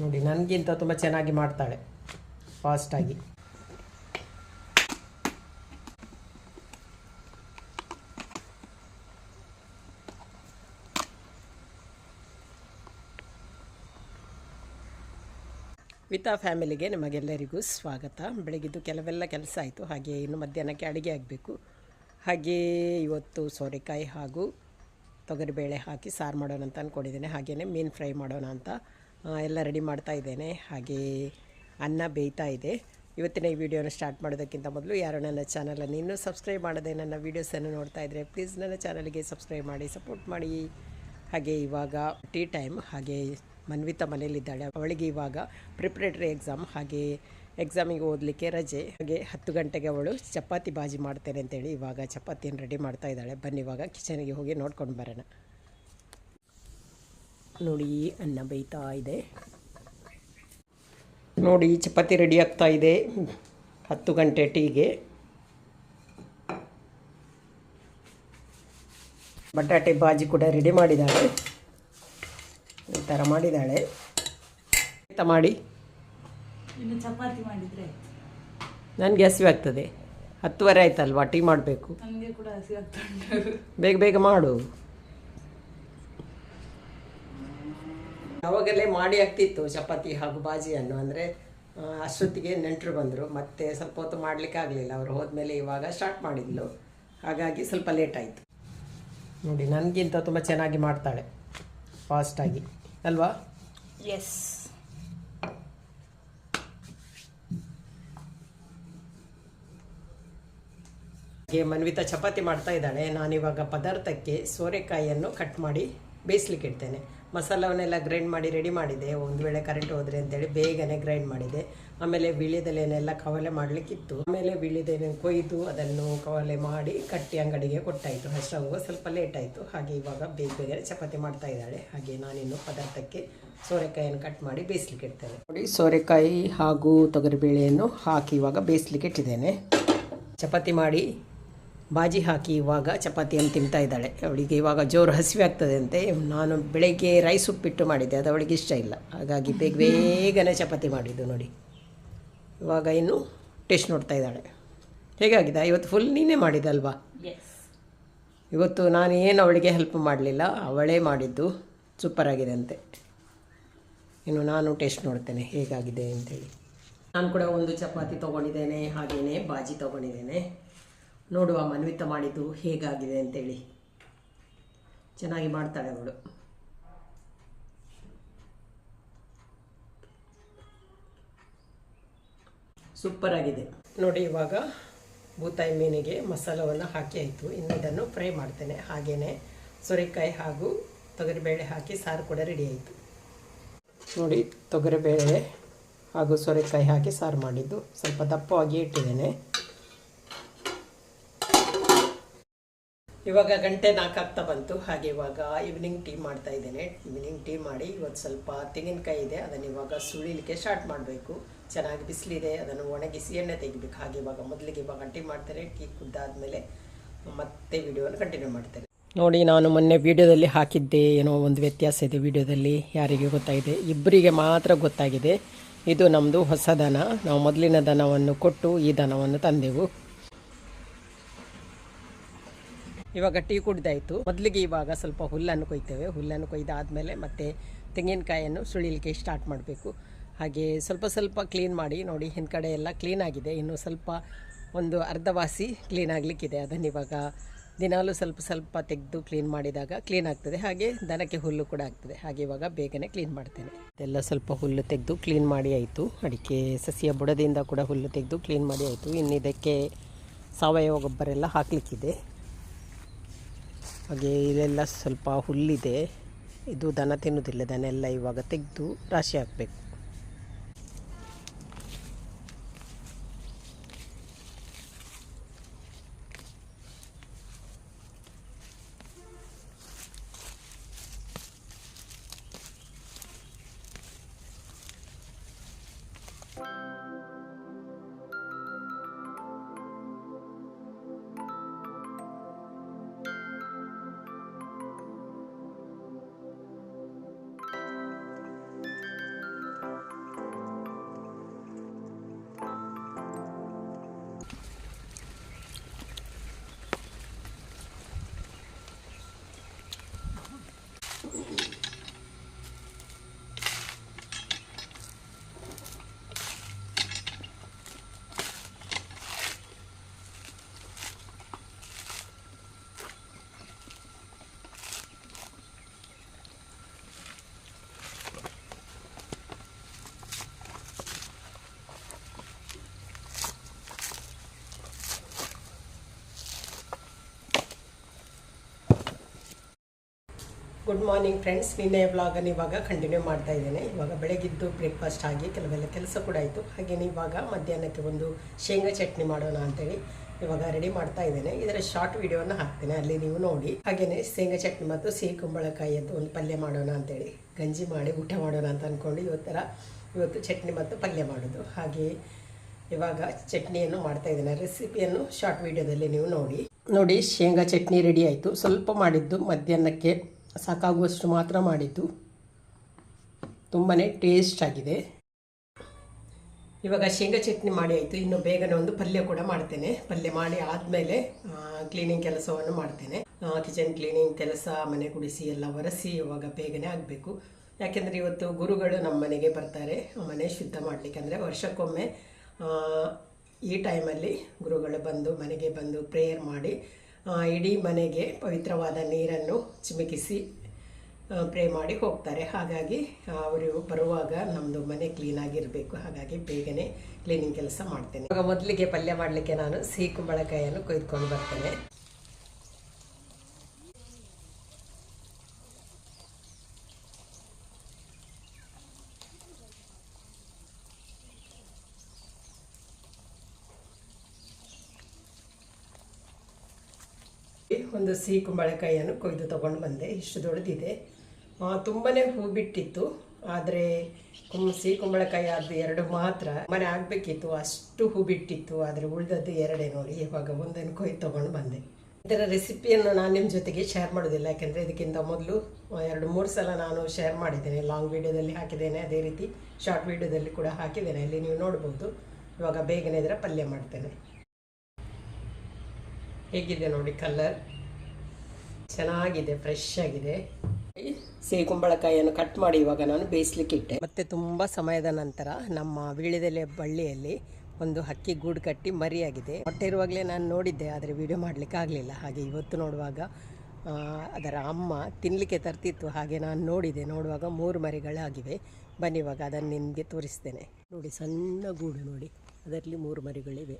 ನೋಡಿ, ನನಗಿಂತ ತುಂಬ ಚೆನ್ನಾಗಿ ಮಾಡ್ತಾಳೆ. ಫಾಸ್ಟಾಗಿ ವಿತಾ ಫ್ಯಾಮಿಲಿಗೆ ನಿಮಗೆಲ್ಲರಿಗೂ ಸ್ವಾಗತ. ಬೆಳಗಿದ್ದು ಕೆಲವೆಲ್ಲ ಕೆಲಸ ಆಯಿತು. ಹಾಗೆ ಇನ್ನು ಮಧ್ಯಾಹ್ನಕ್ಕೆ ಅಡುಗೆ ಆಗಬೇಕು. ಹಾಗೆ ಇವತ್ತು ಸೋರೆಕಾಯಿ ಹಾಗೂ ತೊಗರಿಬೇಳೆ ಹಾಕಿ ಸಾರು ಮಾಡೋಣ ಅಂತ ಅಂದ್ಕೊಂಡಿದ್ದೀನಿ ಹಾಗೆಯೇ ಮೀನು ಫ್ರೈ ಮಾಡೋಣ ಅಂತ ಎಲ್ಲ ರೆಡಿ ಮಾಡ್ತಾ ಇದ್ದೇನೆ. ಹಾಗೆ ಅನ್ನ ಬೇಯ್ತಾ ಇದೆ. ಇವತ್ತಿನ ಈ ವಿಡಿಯೋನ ಸ್ಟಾರ್ಟ್ ಮಾಡೋದಕ್ಕಿಂತ ಮೊದಲು ಯಾರು ನನ್ನ ಚಾನಲನ್ನು ಇನ್ನೂ ಸಬ್ಸ್ಕ್ರೈಬ್ ಮಾಡದೆ ನನ್ನ ವೀಡಿಯೋಸನ್ನು ನೋಡ್ತಾ ಇದ್ದರೆ ಪ್ಲೀಸ್ ನನ್ನ ಚಾನಲ್ಗೆ ಸಬ್ಸ್ಕ್ರೈಬ್ ಮಾಡಿ ಸಪೋರ್ಟ್ ಮಾಡಿ. ಹಾಗೆ ಇವಾಗ ಟೀ ಟೈಮ್ ಹಾಗೆ ಮನ್ವಿತಾ ಮನೇಲಿದ್ದಾಳೆ ಅವಳಿಗೆ ಇವಾಗ ಪ್ರಿಪ್ರೇಟರಿ ಎಕ್ಸಾಮ್ ಹಾಗೆ ಎಕ್ಸಾಮಿಗೆ ಓದಲಿಕ್ಕೆ ರಜೆ. ಹಾಗೆ ಹತ್ತು ಗಂಟೆಗೆ ಅವಳು ಚಪಾತಿ ಬಾಜಿ ಮಾಡ್ತೇನೆ ಅಂತೇಳಿ ಇವಾಗ ಚಪಾತಿಯನ್ನು ರೆಡಿ ಮಾಡ್ತಾ ಇದ್ದಾಳೆ. ಬನ್ನಿ ಇವಾಗ ಕಿಚನಿಗೆ ಹೋಗಿ ನೋಡ್ಕೊಂಡು ಬರೋಣ. ನೋಡಿ ಅನ್ನ ಬೇಯ್ತಾ ಇದೆ. ನೋಡಿ ಚಪಾತಿ ರೆಡಿ ಆಗ್ತಾ ಇದೆ. ಹತ್ತು ಗಂಟೆ ಟೀಗೆ. ಬಟಾಟೆ ಬಾಜಿ ಕೂಡ ರೆಡಿ ಮಾಡಿದ್ದಾಳೆ. ಈ ಥರ ಮಾಡಿದ್ದಾಳೆ. ಎಂತ ಮಾಡಿ? ಇನ್ನು ಚಪಾತಿ ಮಾಡಿದರೆ. ನನಗೆ ಹಸಿವೆ ಆಗ್ತದೆ. ಹತ್ತುವರೆ ಆಯ್ತಲ್ವಾ? ಟೀ ಮಾಡಬೇಕು. ನನಗೆ ಕೂಡ ಹಸಿ ಆಗ್ತಾ ಬೇಗ ಬೇಗ ಮಾಡು. ಅವಾಗಲೇ ಮಾಡಿ ಆಗ್ತಿತ್ತು ಚಪಾತಿ ಹಾಗೂ ಬಾಜಿಯನ್ನು ಅಂದರೆ ಅಷ್ಟೊತ್ತಿಗೆ ನೆಂಟರು ಬಂದರು. ಮತ್ತೆ ಸ್ವಲ್ಪ ಹೊತ್ತು ಮಾಡಲಿಕ್ಕೆ ಆಗಲಿಲ್ಲ. ಅವರು ಹೋದ್ಮೇಲೆ ಇವಾಗ ಸ್ಟಾರ್ಟ್ ಮಾಡಿದ್ಲು. ಹಾಗಾಗಿ ಸ್ವಲ್ಪ ಲೇಟ್ ಆಯಿತು. ನೋಡಿ ನನಗಿಂತ ತುಂಬ ಚೆನ್ನಾಗಿ ಮಾಡ್ತಾಳೆ. ಫಾಸ್ಟಾಗಿ ಅಲ್ವಾ? ಎಸ್ ಮನ್ವಿತಾ ಚಪಾತಿ ಮಾಡ್ತಾ ಇದ್ದಾಳೆ. ನಾನಿವಾಗ ಪದಾರ್ಥಕ್ಕೆ ಸೋರೆಕಾಯಿಯನ್ನು ಕಟ್ ಮಾಡಿ ಬೇಯಿಸ್ಲಿಕ್ಕೆ ಇಡ್ತೇನೆ. ಮಸಾಲವನ್ನೆಲ್ಲ ಗ್ರೈಂಡ್ ಮಾಡಿ ರೆಡಿ ಮಾಡಿದೆ. ಒಂದು ವೇಳೆ ಕರೆಂಟ್ ಹೋದ್ರೆ ಅಂತೇಳಿ ಬೇಗನೆ ಗ್ರೈಂಡ್ ಮಾಡಿದೆ. ಆಮೇಲೆ ವೀಳ್ಯದೆಲೆನೆಲ್ಲ ಕವಲೆ ಮಾಡಲಿಕ್ಕಿತ್ತು. ಆಮೇಲೆ ವಿಳ್ಯದೆಲೆ ಕೊಯ್ದು ಅದನ್ನು ಕವಲೆ ಮಾಡಿ ಕಟ್ಟಿ ಅಂಗಡಿಗೆ ಕೊಟ್ಟಾಯಿತು. ಹೆಸರು ಸ್ವಲ್ಪ ಲೇಟ್ ಆಯಿತು. ಹಾಗೆ ಇವಾಗ ಬೇಗ ಬೇಗನೆ ಚಪಾತಿ ಮಾಡ್ತಾ ಇದ್ದಾಳೆ. ಹಾಗೆ ನಾನಿನ್ನು ಪದಾರ್ಥಕ್ಕೆ ಸೋರೆಕಾಯಿಯನ್ನು ಕಟ್ ಮಾಡಿ ಬೇಯಿಸ್ಲಿಕ್ಕೆ ಇಡ್ತೇನೆ. ನೋಡಿ, ಸೋರೆಕಾಯಿ ಹಾಗೂ ತೊಗರಿಬೇಳೆಯನ್ನು ಹಾಕಿ ಇವಾಗ ಬೇಯಿಸ್ಲಿಕ್ಕೆ ಇಟ್ಟಿದ್ದೇನೆ. ಚಪಾತಿ ಮಾಡಿ ಬಾಜಿ ಹಾಕಿ ಇವಾಗ ಚಪಾತಿಯನ್ನು ತಿಂತಾ ಇದ್ದಾಳೆ. ಅವಳಿಗೆ ಇವಾಗ ಜೋರು ಹಸಿವೆ ಆಗ್ತದೆ ಅಂತೆ ನಾನು ಬೆಳಗ್ಗೆ ರೈಸ್ ಉಪ್ಪಿಟ್ಟು ಮಾಡಿದ್ದೆ. ಅದು ಅವಳಿಗೆ ಇಷ್ಟ ಇಲ್ಲ. ಹಾಗಾಗಿ ಬೇಗ ಬೇಗನೆ ಚಪಾತಿ ಮಾಡಿದ್ದು ನೋಡಿ. ಇವಾಗ ಇನ್ನು ಟೇಸ್ಟ್ ನೋಡ್ತಾ ಇದ್ದಾಳೆ. ಹೇಗಾಗಿದೆ? ಇವತ್ತು ಫುಲ್ ನೀನೇ ಮಾಡಿದಲ್ವಾ ಇವತ್ತು ನಾನು ಏನು ಅವಳಿಗೆ ಹೆಲ್ಪ್ ಮಾಡಲಿಲ್ಲ. ಅವಳೇ ಮಾಡಿದ್ದು. ಸೂಪರ್ ಆಗಿದೆ ಅಂತೆ. ಇನ್ನು ನಾನು ಟೇಸ್ಟ್ ನೋಡ್ತೇನೆ ಹೇಗಾಗಿದೆ ಅಂತೇಳಿ. ನಾನು ಕೂಡ ಒಂದು ಚಪಾತಿ ತೊಗೊಂಡಿದ್ದೇನೆ. ಹಾಗೆಯೇ ಬಾಜಿ ತೊಗೊಂಡಿದ್ದೇನೆ. ನೋಡುವ ಮನ್ವಿತ ಮಾಡಿದ್ದು ಹೇಗಾಗಿದೆ ಅಂತೇಳಿ. ಚೆನ್ನಾಗಿ ಮಾಡ್ತಾಳೆ ಅವಳು. ಸೂಪರ್ ಆಗಿದೆ. ನೋಡಿ, ಇವಾಗ ಬೂತಾಯಿ ಮೀನಿಗೆ ಮಸಾಲವನ್ನು ಹಾಕಿ ಆಯಿತು. ಇನ್ನು ಇದನ್ನು ಫ್ರೈ ಮಾಡ್ತೇನೆ. ಹಾಗೆಯೇ ಸೋರೆಕಾಯಿ ಹಾಗೂ ತೊಗರಿಬೇಳೆ ಹಾಕಿ ಸಾರು ಕೂಡ ರೆಡಿ ಆಯಿತು. ನೋಡಿ, ತೊಗರಿಬೇಳೆ ಹಾಗೂ ಸೋರೆಕಾಯಿ ಹಾಕಿ ಸಾರು ಮಾಡಿದ್ದು. ಸ್ವಲ್ಪ ದಪ್ಪವಾಗಿ ಇಟ್ಟಿದ್ದೇನೆ. ಇವಾಗ ಗಂಟೆ ನಾಲ್ಕಾಗ್ತಾ ಬಂತು. ಹಾಗೆ ಇವಾಗ ಈವ್ನಿಂಗ್ ಟೀ ಮಾಡ್ತಾ ಇದ್ದೇನೆ. ಈವ್ನಿಂಗ್ ಟೀ ಮಾಡಿ ಇವತ್ತು ಸ್ವಲ್ಪ ತೆಂಗಿನಕಾಯಿ ಇದೆ. ಅದನ್ನು ಇವಾಗ ಸುಳಿಲಿಕ್ಕೆ ಸ್ಟಾರ್ಟ್ ಮಾಡಬೇಕು. ಚೆನ್ನಾಗಿ ಬಿಸಿಲಿದೆ. ಅದನ್ನು ಒಣಗಿಸಿ ಎಣ್ಣೆ ತೆಗಿಬೇಕು. ಹಾಗೆ ಇವಾಗ ಮೊದಲಿಗೆ ಇವಾಗ ಟೀ ಮಾಡ್ತಾರೆ. ಟೀ ಕುದ್ದಾದ್ಮೇಲೆ ಮತ್ತೆ ವಿಡಿಯೋನ ಕಂಟಿನ್ಯೂ ಮಾಡ್ತಾರೆ ನೋಡಿ, ನಾನು ಮೊನ್ನೆ ವಿಡಿಯೋದಲ್ಲಿ ಹಾಕಿದ್ದೆ. ಏನೋ ಒಂದು ವ್ಯತ್ಯಾಸ ಇದೆ ವಿಡಿಯೋದಲ್ಲಿ ಯಾರಿಗೆ ಗೊತ್ತಾಗಿದೆ? ಇಬ್ಬರಿಗೆ ಮಾತ್ರ ಗೊತ್ತಾಗಿದೆ. ಇದು ನಮ್ಮದು ಹೊಸ ದನ ನಾವು ಮೊದಲಿನ ದನವನ್ನು ಕೊಟ್ಟು ಈ ದನವನ್ನು ತಂದೆವು. ಇವಾಗ ಟೀ ಕುಡ್ದಾಯಿತು. ಮೊದಲಿಗೆ ಇವಾಗ ಸ್ವಲ್ಪ ಹುಲ್ಲನ್ನು ಕೊಯ್ತೇವೆ. ಹುಲ್ಲನ್ನು ಕೊಯ್ದಾದ್ಮೇಲೆ ಮತ್ತೆ ತೆಂಗಿನಕಾಯನ್ನು ಸುಳಿಲಿಕ್ಕೆ ಸ್ಟಾರ್ಟ್ ಮಾಡಬೇಕು. ಹಾಗೆ ಸ್ವಲ್ಪ ಸ್ವಲ್ಪ ಕ್ಲೀನ್ ಮಾಡಿ, ನೋಡಿ ಹಿಂದ್ಗಡೆ ಎಲ್ಲ ಕ್ಲೀನ್ ಆಗಿದೆ. ಇನ್ನು ಸ್ವಲ್ಪ ಒಂದು ಅರ್ಧ ವಾಸಿ ಕ್ಲೀನ್ ಆಗಲಿಕ್ಕಿದೆ. ಅದನ್ನು ಇವಾಗ ದಿನಾಲೂ ಸ್ವಲ್ಪ ಸ್ವಲ್ಪ ತೆಗೆದು ಕ್ಲೀನ್ ಮಾಡಿದಾಗ ಕ್ಲೀನ್ ಆಗ್ತದೆ. ಹಾಗೆ ದನಕ್ಕೆ ಹುಲ್ಲು ಕೂಡ ಆಗ್ತದೆ. ಹಾಗೆ ಇವಾಗ ಬೇಗನೆ ಕ್ಲೀನ್ ಮಾಡ್ತೇನೆ. ಎಲ್ಲ ಸ್ವಲ್ಪ ಹುಲ್ಲು ತೆಗೆದು ಕ್ಲೀನ್ ಮಾಡಿ ಆಯಿತು. ಅಡಿಕೆ ಸಸಿಯ ಬುಡದಿಂದ ಕೂಡ ಹುಲ್ಲು ತೆಗೆದು ಕ್ಲೀನ್ ಮಾಡಿ ಆಯಿತು. ಇನ್ನು ಇದಕ್ಕೆ ಸಾವಯವ ಗೊಬ್ಬರ ಎಲ್ಲ ಹಾಕಲಿಕ್ಕಿದೆ. ಹಾಗೆ ಇಲ್ಲೆಲ್ಲ ಸ್ವಲ್ಪ ಹುಲ್ಲಿದೆ. ಇದು ದನ ತಿನ್ನುವುದಿಲ್ಲ ದನ ಎಲ್ಲ ಇವಾಗ ತೆಗೆದು ರಾಶಿ ಹಾಕಬೇಕು. ಗುಡ್ ಮಾರ್ನಿಂಗ್ ಫ್ರೆಂಡ್ಸ್ ನಿನ್ನೆ ವ್ಲಾಗನ್ನು ಇವಾಗ ಕಂಟಿನ್ಯೂ ಮಾಡ್ತಾ ಇದ್ದೇನೆ. ಇವಾಗ ಬೆಳಗಿದ್ದು ಬ್ರೇಕ್ಫಾಸ್ಟ್ ಆಗಿ ಕೆಲವೆಲ್ಲ ಕೆಲಸ ಕೂಡ ಆಯಿತು. ಹಾಗೆಯೇ ಇವಾಗ ಮಧ್ಯಾಹ್ನಕ್ಕೆ ಒಂದು ಶೇಂಗಾ ಚಟ್ನಿ ಮಾಡೋಣ ಅಂತೇಳಿ ಇವಾಗ ರೆಡಿ ಮಾಡ್ತಾ ಇದ್ದೇನೆ. ಇದರ ಶಾರ್ಟ್ ವಿಡಿಯೋನ ಹಾಕ್ತೇನೆ. ಅಲ್ಲಿ ನೀವು ನೋಡಿ. ಹಾಗೆಯೇ ಶೇಂಗಾ ಚಟ್ನಿ ಮತ್ತು ಸಿಹಿ ಕುಂಬಳಕಾಯಿಯದ್ದು ಒಂದು ಪಲ್ಯ ಮಾಡೋಣ ಅಂತೇಳಿ. ಗಂಜಿ ಮಾಡಿ ಊಟ ಮಾಡೋಣ ಅಂತ ಅಂದ್ಕೊಂಡು ಇವತ್ತರ ಇವತ್ತು ಚಟ್ನಿ ಮತ್ತು ಪಲ್ಯ ಮಾಡೋದು. ಹಾಗೆ ಇವಾಗ ಚಟ್ನಿಯನ್ನು ಮಾಡ್ತಾ ಇದ್ದೇನೆ. ರೆಸಿಪಿಯನ್ನು ಶಾರ್ಟ್ ವಿಡಿಯೋದಲ್ಲಿ ನೀವು ನೋಡಿ. ನೋಡಿ, ಶೇಂಗಾ ಚಟ್ನಿ ರೆಡಿ ಆಯಿತು. ಸ್ವಲ್ಪ ಮಾಡಿದ್ದು ಮಧ್ಯಾಹ್ನಕ್ಕೆ ಸಾಕಾಗುವಷ್ಟು ಮಾತ್ರ ಮಾಡಿದ್ದು. ತುಂಬಾ ಟೇಸ್ಟ್ ಆಗಿದೆ. ಇವಾಗ ಶೇಂಗಾ ಚಟ್ನಿ ಮಾಡಿ ಆಯಿತು. ಇನ್ನು ಬೇಗನೆ ಒಂದು ಪಲ್ಯ ಕೂಡ ಮಾಡ್ತೇನೆ. ಪಲ್ಯ ಮಾಡಿ ಆದಮೇಲೆ ಕ್ಲೀನಿಂಗ್ ಕೆಲಸವನ್ನು ಮಾಡ್ತೇನೆ. ಕಿಚನ್ ಕ್ಲೀನಿಂಗ್ ಕೆಲಸ, ಮನೆ ಗುಡಿಸಿ ಎಲ್ಲ ಒರೆಸಿ ಇವಾಗ ಬೇಗನೆ ಆಗಬೇಕು. ಯಾಕೆಂದರೆ ಇವತ್ತು ಗುರುಗಳು ನಮ್ಮ ಮನೆಗೆ ಬರ್ತಾರೆ. ಮನೆ ಶುದ್ಧ ಮಾಡಲಿಕ್ಕೆ ಅಂದರೆ ವರ್ಷಕ್ಕೊಮ್ಮೆ ಈ ಟೈಮಲ್ಲಿ ಗುರುಗಳು ಬಂದು ಮನೆಗೆ ಬಂದು ಪ್ರೇಯರ್ ಮಾಡಿ ಇಡೀ ಮನೆಗೆ ಪವಿತ್ರವಾದ ನೀರನ್ನು ಚಿಮುಕಿಸಿ ಪ್ರೇ ಮಾಡಿ ಹೋಗ್ತಾರೆ. ಹಾಗಾಗಿ ಅವರು ಬರುವಾಗ ನಮ್ಮದು ಮನೆ ಕ್ಲೀನ್ ಆಗಿರಬೇಕು. ಹಾಗಾಗಿ ಬೇಗನೆ ಕ್ಲೀನಿಂಗ್ ಕೆಲಸ ಮಾಡ್ತೇನೆ. ಇವಾಗ ಮೊದಲಿಗೆ ಪಲ್ಯ ಮಾಡಲಿಕ್ಕೆ ನಾನು ಸಿಹಿ ಕುಂಬಳಕಾಯಿಯನ್ನು ಕೊಯ್ದುಕೊಂಡು ಬರ್ತೇನೆ. ಒಂದು ಸಿಹಿ ಕುಂಬಳಕಾಯಿಯನ್ನು ಕೊಯ್ದು ತಗೊಂಡು ಬಂದೆ. ಇಷ್ಟು ದೊಡ್ಡದಿದೆ. ತುಂಬಾ ಹೂ ಬಿಟ್ಟಿತ್ತು. ಆದರೆ ಕುಂ ಸಿಹಿ ಕುಂಬಳಕಾಯಿ ಅದು ಎರಡು ಮಾತ್ರ. ಮನೆ ಆಗಬೇಕಿತ್ತು. ಅಷ್ಟು ಹೂ ಬಿಟ್ಟಿತ್ತು. ಆದರೆ ಉಳಿದದ್ದು ಎರಡೇ ನೋಡಿ ಇವಾಗ ಒಂದನ್ನು ಕೊಯ್ದು ತೊಗೊಂಡು ಬಂದೆ. ಇದರ ರೆಸಿಪಿಯನ್ನು ನಾನು ನಿಮ್ಮ ಜೊತೆಗೆ ಶೇರ್ ಮಾಡೋದಿಲ್ಲ ಯಾಕೆಂದರೆ ಇದಕ್ಕಿಂತ ಮೊದಲು ಎರಡು, ಮೂರು ಸಲ ನಾನು ಶೇರ್ ಮಾಡಿದ್ದೇನೆ. ಲಾಂಗ್ ವೀಡಿಯೋದಲ್ಲಿ ಹಾಕಿದ್ದೇನೆ. ಅದೇ ರೀತಿ ಶಾರ್ಟ್ ವೀಡಿಯೋದಲ್ಲಿ ಕೂಡ ಹಾಕಿದ್ದೇನೆ. ಅಲ್ಲಿ ನೀವು ನೋಡ್ಬೋದು. ಇವಾಗ ಬೇಗನೆ ಇದರ ಪಲ್ಯ ಮಾಡ್ತೇನೆ. ಹೇಗಿದೆ ನೋಡಿ ಕಲರ್ ಚೆನ್ನಾಗಿದೆ ಫ್ರೆಶ್ ಆಗಿದೆ. ಸಿಹಿ ಕುಂಬಳಕಾಯಿಯನ್ನು ಕಟ್ ಮಾಡಿ ಇವಾಗ ನಾನು ಬೇಯಿಸ್ಲಿಕ್ಕೆ ಇಟ್ಟೆ. ಮತ್ತೆ ತುಂಬ ಸಮಯದ ನಂತರ ನಮ್ಮ ವೀಳ್ಯದೆಲೆ ಬಳ್ಳಿಯಲ್ಲಿ ಒಂದು ಹಕ್ಕಿ ಗೂಡು ಕಟ್ಟಿ ಮರಿಯಾಗಿದೆ. ಹೊಟ್ಟೆ ಇರುವಾಗಲೇ ನಾನು ನೋಡಿದ್ದೆ ಆದರೆ ವಿಡಿಯೋ ಮಾಡಲಿಕ್ಕೆ ಆಗಲಿಲ್ಲ. ಹಾಗೆ ಇವತ್ತು ನೋಡುವಾಗ ಅದರ ಅಮ್ಮ ತಿನ್ನಲಿಕ್ಕೆ ತರ್ತಿತ್ತು ಹಾಗೆ ನಾನು ನೋಡಿದೆ. ನೋಡುವಾಗ ಮೂರು ಮರಿಗಳಾಗಿವೆ. ಬನ್ನಿ ಇವಾಗ ಅದನ್ನು ನಿಮಗೆ ತೋರಿಸ್ತೇನೆ. ನೋಡಿ ಸಣ್ಣ ಗೂಡು ನೋಡಿ. ಅದರಲ್ಲಿ ಮೂರು ಮರಿಗಳಿವೆ.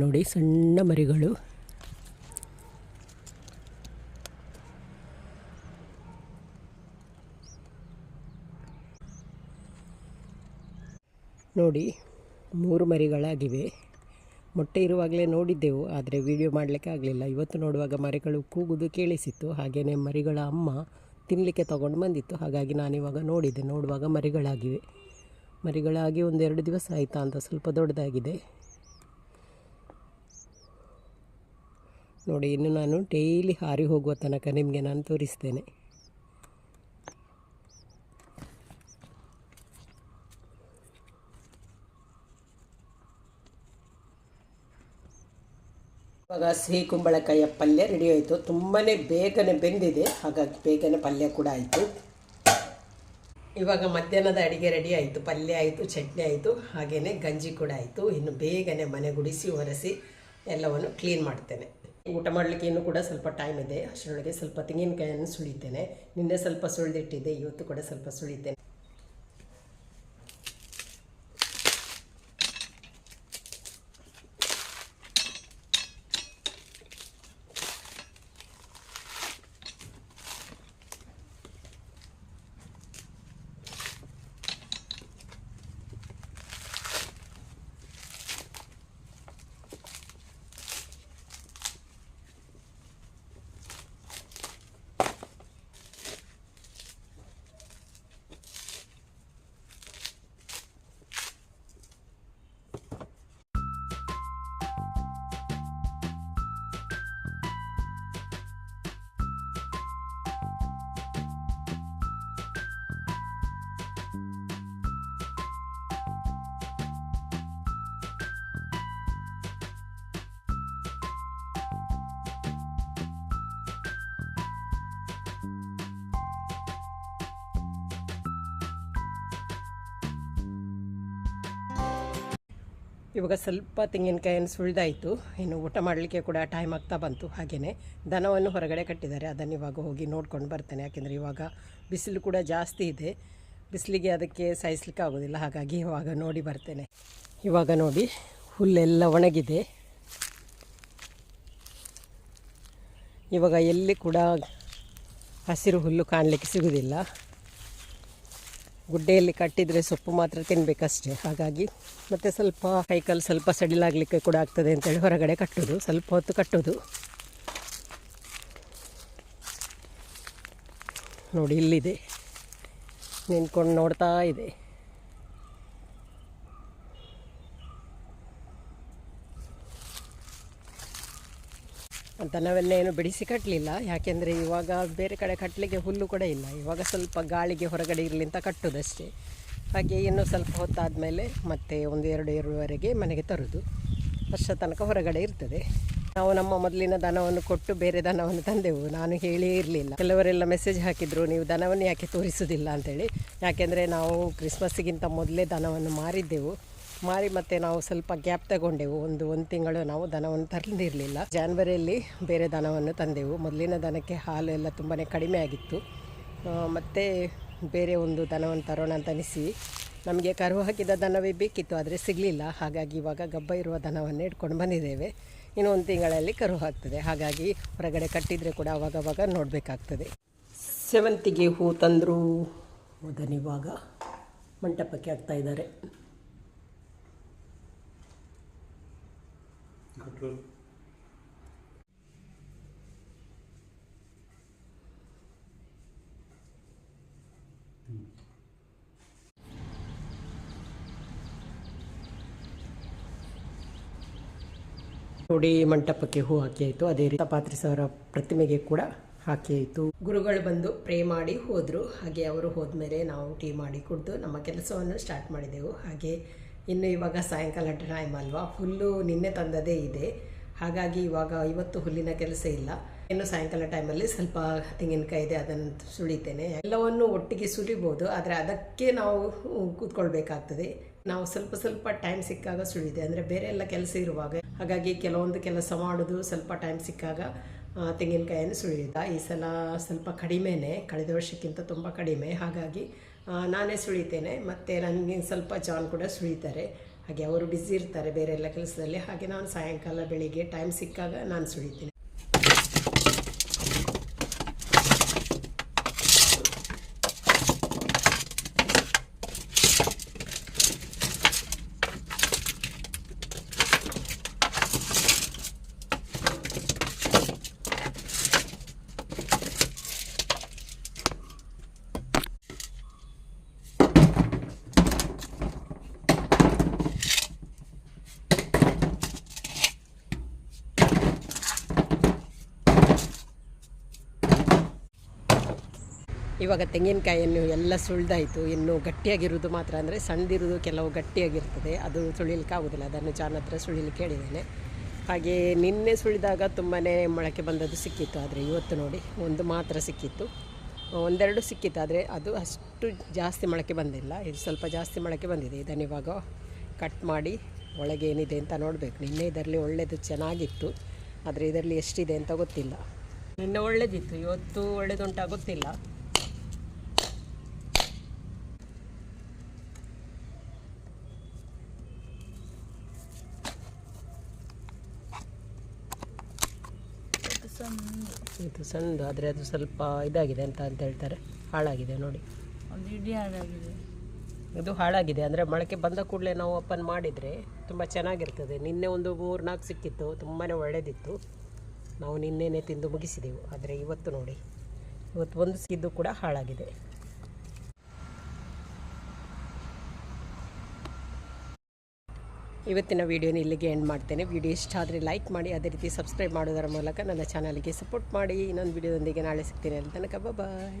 ನೋಡಿ, ಸಣ್ಣ ಮರಿಗಳು. ನೋಡಿ, ಮೂರು ಮರಿಗಳಾಗಿವೆ. ಮೊಟ್ಟೆ ಇರುವಾಗಲೇ ನೋಡಿದ್ದೆವು, ಆದರೆ ವಿಡಿಯೋ ಮಾಡಲಿಕ್ಕೆ ಆಗಲಿಲ್ಲ. ಇವತ್ತು ನೋಡುವಾಗ ಮರಿಗಳು ಕೂಗುದು ಕೇಳಿಸಿತ್ತು. ಹಾಗೆಯೇ ಮರಿಗಳ ಅಮ್ಮ ತಿನ್ನಲಿಕ್ಕೆ ತಗೊಂಡು ಬಂದಿತ್ತು. ಹಾಗಾಗಿ ನಾನಿವಾಗ ನೋಡಿದೆ, ನೋಡುವಾಗ ಮರಿಗಳಾಗಿವೆ. ಮರಿಗಳಾಗಿ ಒಂದೆರಡು ದಿವಸ ಆಯಿತಾ ಅಂತ ಸ್ವಲ್ಪ ದೊಡ್ಡದಾಗಿದೆ. ನೋಡಿ, ಇನ್ನು ನಾನು ಡೈಲಿ ಹಾರಿ ಹೋಗುವ ತನಕ ನಿಮಗೆ ನಾನು ತೋರಿಸ್ತೇನೆ. ಇವಾಗ ಸಿಹಿ ಕುಂಬಳಕಾಯಿಯ ಪಲ್ಯ ರೆಡಿ ಆಯಿತು. ತುಂಬಾ ಬೇಗನೆ ಬೆಂದಿದೆ. ಹಾಗಾಗಿ ಬೇಗನೆ ಪಲ್ಯ ಕೂಡ ಆಯಿತು. ಇವಾಗ ಮಧ್ಯಾಹ್ನದ ಅಡಿಗೆ ರೆಡಿ ಆಯಿತು. ಪಲ್ಯ ಆಯಿತು, ಚಟ್ನಿ ಆಯಿತು ಹಾಗೆಯೇ ಗಂಜಿ ಕೂಡ ಆಯಿತು. ಇನ್ನು ಬೇಗನೆ ಮನೆ ಗುಡಿಸಿ, ಒರೆಸಿ ಎಲ್ಲವನ್ನು ಕ್ಲೀನ್ ಮಾಡ್ತೇನೆ. ಊಟ ಮಾಡಲಿಕ್ಕೆ ಇನ್ನೂ ಕೂಡ ಸ್ವಲ್ಪ ಟೈಮ್ ಇದೆ. ಅಷ್ಟರೊಳಗೆ ಸ್ವಲ್ಪ ತೆಂಗಿನಕಾಯನ್ನು ಸುಳಿತೇನೆ ನಿನ್ನೆ ಸ್ವಲ್ಪ ಸುಳಿದಿಟ್ಟಿದ್ದೆ, ಇವತ್ತು ಕೂಡ ಸ್ವಲ್ಪ ಸುಳಿತೇನೆ ಇವಾಗ ಸ್ವಲ್ಪ ತೆಂಗಿನಕಾಯಿಯನ್ನು ಸುಳಿದಾಯಿತು ಇನ್ನು ಊಟ ಮಾಡಲಿಕ್ಕೆ ಕೂಡ ಟೈಮ್ ಆಗ್ತಾ ಬಂತು. ಹಾಗೆಯೇ ದನವನ್ನು ಹೊರಗಡೆ ಕಟ್ಟಿದ್ದಾರೆ. ಅದನ್ನು ಇವಾಗ ಹೋಗಿ ನೋಡ್ಕೊಂಡು ಬರ್ತೇನೆ. ಯಾಕೆಂದರೆ ಇವಾಗ ಬಿಸಿಲು ಕೂಡ ಜಾಸ್ತಿ ಇದೆ. ಬಿಸಿಲಿಗೆ ಅದಕ್ಕೆ ಸಾಯಿಸ್ಲಿಕ್ಕೆ ಆಗೋದಿಲ್ಲ. ಹಾಗಾಗಿ ಇವಾಗ ನೋಡಿ ಬರ್ತೇನೆ. ಇವಾಗ ನೋಡಿ, ಹುಲ್ಲೆಲ್ಲ ಒಣಗಿದೆ. ಇವಾಗ ಎಲ್ಲಿ ಕೂಡ ಹಸಿರು ಹುಲ್ಲು ಕಾಣಲಿಕ್ಕೆ ಸಿಗುವುದಿಲ್ಲ ಗುಡ್ಡೆಯಲ್ಲಿ ಕಟ್ಟಿದರೆ ಸೊಪ್ಪು ಮಾತ್ರ ತಿನ್ನಬೇಕಷ್ಟೇ ಹಾಗಾಗಿ ಮತ್ತು ಸ್ವಲ್ಪ ಕೈಕಲ್ ಸ್ವಲ್ಪ ಸಡಿಲಾಗಲಿಕ್ಕೆ ಕೂಡ ಆಗ್ತದೆ ಅಂತೇಳಿ ಹೊರಗಡೆ ಕಟ್ಟೋದು. ಸ್ವಲ್ಪ ಹೊತ್ತು ಕಟ್ಟೋದು. ನೋಡಿ ಇಲ್ಲಿದೆ. ನಿಂತ್ಕೊಂಡು ನೋಡ್ತಾ ಇದೆ. ದನವನ್ನೇನು ಬಿಡಿಸಿ ಕಟ್ಟಲಿಲ್ಲ ಯಾಕೆಂದರೆ ಇವಾಗ ಬೇರೆ ಕಡೆ ಕಟ್ಟಲಿಕ್ಕೆ ಹುಲ್ಲು ಕೂಡ ಇಲ್ಲ. ಇವಾಗ ಸ್ವಲ್ಪ ಗಾಳಿಗೆ ಹೊರಗಡೆ ಇರಲಿ ಅಂತ ಕಟ್ಟೋದಷ್ಟೇ. ಹಾಗೆ ಇನ್ನೂ ಸ್ವಲ್ಪ ಹೊತ್ತಾದ ಮೇಲೆ ಮತ್ತೆ ಒಂದು ಎರಡು ಎರಡುವರೆಗೆ ಮನೆಗೆ ತರೋದು. ವರ್ಷ ತನಕ ಹೊರಗಡೆ ಇರ್ತದೆ. ನಾವು ನಮ್ಮ ಮೊದಲಿನ ದನವನ್ನು ಕೊಟ್ಟು ಬೇರೆ ದನವನ್ನು ತಂದೆವು. ನಾನು ಹೇಳೇ ಇರಲಿಲ್ಲ. ಕೆಲವರೆಲ್ಲ ಮೆಸೇಜ್ ಹಾಕಿದರು, ನೀವು ದನವನ್ನು ಯಾಕೆ ತೋರಿಸೋದಿಲ್ಲ? ಅಂತೇಳಿ. ಯಾಕೆಂದರೆ ನಾವು ಕ್ರಿಸ್ಮಸ್ಗಿಂತ ಮೊದಲೇ ದನವನ್ನು ಮಾರಿದ್ದೆವು. ಮಾರಿ ಮತ್ತೆ ನಾವು ಸ್ವಲ್ಪ ಗ್ಯಾಪ್ ತಗೊಂಡೆವು. ಒಂದು ಒಂದು ತಿಂಗಳು ನಾವು ದನವನ್ನು ತರಲಿರಲಿಲ್ಲ. ಜಾನ್ವರಿಯಲ್ಲಿ ಬೇರೆ ದನವನ್ನು ತಂದೆವು. ಮೊದಲಿನ ದನಕ್ಕೆ ಹಾಲು ಎಲ್ಲ ತುಂಬಾ ಕಡಿಮೆ ಆಗಿತ್ತು. ಮತ್ತೆ ಬೇರೆ ಒಂದು ದನವನ್ನು ತರೋಣ ಅಂತ ಅನಿಸಿ. ನಮಗೆ ಕರು ಹಾಕಿದ ದನವೇ ಬೇಕಿತ್ತು, ಆದರೆ ಸಿಗಲಿಲ್ಲ. ಹಾಗಾಗಿ ಇವಾಗ ಗಬ್ಬ ಇರುವ ದನವನ್ನು ಇಟ್ಕೊಂಡು ಬಂದಿದ್ದೇವೆ. ಇನ್ನು ಒಂದು ತಿಂಗಳಲ್ಲಿ ಕರು ಹಾಕ್ತದೆ. ಹಾಗಾಗಿ ಹೊರಗಡೆ ಕಟ್ಟಿದರೆ ಕೂಡ ಅವಾಗವಾಗ ನೋಡಬೇಕಾಗ್ತದೆ. ಸೇವಂತಿಗೆ ಹೂ ತಂದರು. ಅದನ್ನಿವಾಗ ಮಂಟಪಕ್ಕೆ ಹಾಕ್ತಾ ಇದ್ದಾರೆ. ನೋಡಿ ಮಂಟಪಕ್ಕೆ ಹೂ ಹಾಕಿ ಆಯಿತು ಅದೇ ರೀತಿ ಪಾತ್ರಿಸವರ ಪ್ರತಿಮೆಗೆ ಕೂಡ ಹಾಕಿ ಆಯ್ತು ಗುರುಗಳು ಬಂದು ಪ್ರೇ ಮಾಡಿ ಹೋದರು. ಹಾಗೆ ಅವರು ಹೋದ್ಮೇಲೆ ನಾವು ಟೀ ಮಾಡಿ ಕುಡಿದು ನಮ್ಮ ಕೆಲಸವನ್ನು ಸ್ಟಾರ್ಟ್ ಮಾಡಿದೆವು. ಹಾಗೆ ಇನ್ನು ಇವಾಗ ಸಾಯಂಕಾಲ ಟೈಮ್ ಅಲ್ವಾ? ಹುಲ್ಲು ನಿನ್ನೆ ತಂದದೇ ಇದೆ. ಹಾಗಾಗಿ ಇವಾಗ ಇವತ್ತು ಹುಲ್ಲಿನ ಕೆಲಸ ಇಲ್ಲ. ಇನ್ನು ಸಾಯಂಕಾಲ ಟೈಮಲ್ಲಿ ಸ್ವಲ್ಪ ತೆಂಗಿನಕಾಯಿ ಇದೆ, ಅದನ್ನು ಸುಳಿತೇನೆ ಎಲ್ಲವನ್ನು ಒಟ್ಟಿಗೆ ಸುಲಿಬೋದು, ಆದರೆ ಅದಕ್ಕೆ ನಾವು ಕೂತ್ಕೊಳ್ಬೇಕಾಗ್ತದೆ. ನಾವು ಸ್ವಲ್ಪ ಸ್ವಲ್ಪ ಟೈಮ್ ಸಿಕ್ಕಾಗ ಸುಳಿದೆ ಅಂದರೆ ಬೇರೆ ಎಲ್ಲ ಕೆಲಸ ಇರುವಾಗ. ಹಾಗಾಗಿ ಕೆಲವೊಂದು ಕೆಲಸ ಮಾಡೋದು ಸ್ವಲ್ಪ ಟೈಮ್ ಸಿಕ್ಕಾಗ ತೆಂಗಿನಕಾಯಿಯನ್ನು ಸುಳಿದ ಈ ಸಲ ಸ್ವಲ್ಪ ಕಡಿಮೆನೇ. ಕಳೆದ ವರ್ಷಕ್ಕಿಂತ ತುಂಬ ಕಡಿಮೆ. ಹಾಗಾಗಿ ನಾನೇ ಸುಳಿತೇನೆ ಮತ್ತು ನನಗೆ ಸ್ವಲ್ಪ ಜಾನ್ ಕೂಡ ಸುಳಿತಾರೆ ಹಾಗೆ ಅವರು ಬ್ಯುಸಿ ಇರ್ತಾರೆ ಬೇರೆ ಎಲ್ಲ ಕೆಲಸದಲ್ಲಿ. ಹಾಗೆ ನಾನು ಸಾಯಂಕಾಲ ಬೆಳಿಗ್ಗೆ ಟೈಮ್ ಸಿಕ್ಕಾಗ ನಾನು ಸುಳಿತೀನಿ ಇವಾಗ ತೆಂಗಿನಕಾಯಿಯನ್ನು ಎಲ್ಲ ಸುಳಿದಾಯಿತು. ಇನ್ನು ಗಟ್ಟಿಯಾಗಿರುವುದು ಮಾತ್ರ ಅಂದರೆ ಸಣ್ಣದಿರುವುದು ಕೆಲವು ಗಟ್ಟಿಯಾಗಿರ್ತದೆ. ಅದು ಸುಳಿಲಿಕ್ಕೆ ಆಗೋದಿಲ್ಲ. ಅದನ್ನು ಜಾನ್ ಹತ್ರ ಸುಳಿಲಿಕ್ಕೆ ಹೇಳಿದ್ದೇನೆ ಹಾಗೆ ನಿನ್ನೆ ಸುಳಿದಾಗ ತುಂಬಾ ಮೊಳಕೆ ಬಂದದ್ದು ಸಿಕ್ಕಿತ್ತು. ಆದರೆ ಇವತ್ತು ನೋಡಿ ಒಂದು ಮಾತ್ರ ಸಿಕ್ಕಿತ್ತು. ಒಂದೆರಡು ಸಿಕ್ಕಿತ್ತು. ಆದರೆ ಅದು ಅಷ್ಟು ಜಾಸ್ತಿ ಮೊಳಕೆ ಬಂದಿಲ್ಲ. ಇದು ಸ್ವಲ್ಪ ಜಾಸ್ತಿ ಮೊಳಕೆ ಬಂದಿದೆ. ಇದನ್ನು ಇವಾಗ ಕಟ್ ಮಾಡಿ ಒಳಗೆ ಏನಿದೆ ಅಂತ ನೋಡಬೇಕು. ನಿನ್ನೆ ಇದರಲ್ಲಿ ಒಳ್ಳೆಯದು ಚೆನ್ನಾಗಿತ್ತು. ಆದರೆ ಇದರಲ್ಲಿ ಎಷ್ಟಿದೆ ಅಂತ ಗೊತ್ತಿಲ್ಲ. ನಿನ್ನೆ ಒಳ್ಳೆದಿತ್ತು. ಇವತ್ತು ಒಳ್ಳೆಯದುಂಟ ಗೊತ್ತಿಲ್ಲ ಇದು ಸಣ್ಣ ಇದು ಸಣ್ಣದು ಆದರೆ ಅದು ಸ್ವಲ್ಪ ಇದಾಗಿದೆ ಅಂತ ಅಂತ ಹೇಳ್ತಾರೆ. ಹಾಳಾಗಿದೆ ನೋಡಿ. ಒಂದು ಇಡೀ ಹಾಳಾಗಿದೆ. ಇದು ಹಾಳಾಗಿದೆ. ಅಂದರೆ ಮೊಳಕೆ ಬಂದ ಕೂಡಲೇ ನಾವು ಓಪನ್ ಮಾಡಿದರೆ ತುಂಬ ಚೆನ್ನಾಗಿರ್ತದೆ. ನಿನ್ನೆ ಒಂದು ಮೂರು ನಾಲ್ಕು ಸಿಕ್ಕಿತ್ತು ತುಂಬಾ ಒಳ್ಳೆಯದಿತ್ತು ನಾವು ನಿನ್ನೆನೆ ತಿಂದು ಮುಗಿಸಿದೆವು. ಆದರೆ ಇವತ್ತು ನೋಡಿ ಇವತ್ತು ಒಂದು ಸಿಕ್ಕಿದ್ದು ಕೂಡ ಹಾಳಾಗಿದೆ. ಇವತ್ತಿನ ವಿಡಿಯೋನ ಇಲ್ಲಿಗೆ ಎಂಡ್ ಮಾಡ್ತೇನೆ. ವಿಡಿಯೋ ಇಷ್ಟ ಆದರೆ ಲೈಕ್ ಮಾಡಿ, ಅದೇ ರೀತಿ ಸಬ್ಸ್ಕ್ರೈಬ್ ಮಾಡೋದರ ಮೂಲಕ ನನ್ನ ಚಾನಲ್ಗೆ ಸಪೋರ್ಟ್ ಮಾಡಿ. ಇನ್ನೊಂದು ವಿಡಿಯೋದೊಂದಿಗೆ ನಾಳೆ ಸಿಗ್ತೀನಿ ಅಲ್ಲಿ ತನಕ ಬಾಯ್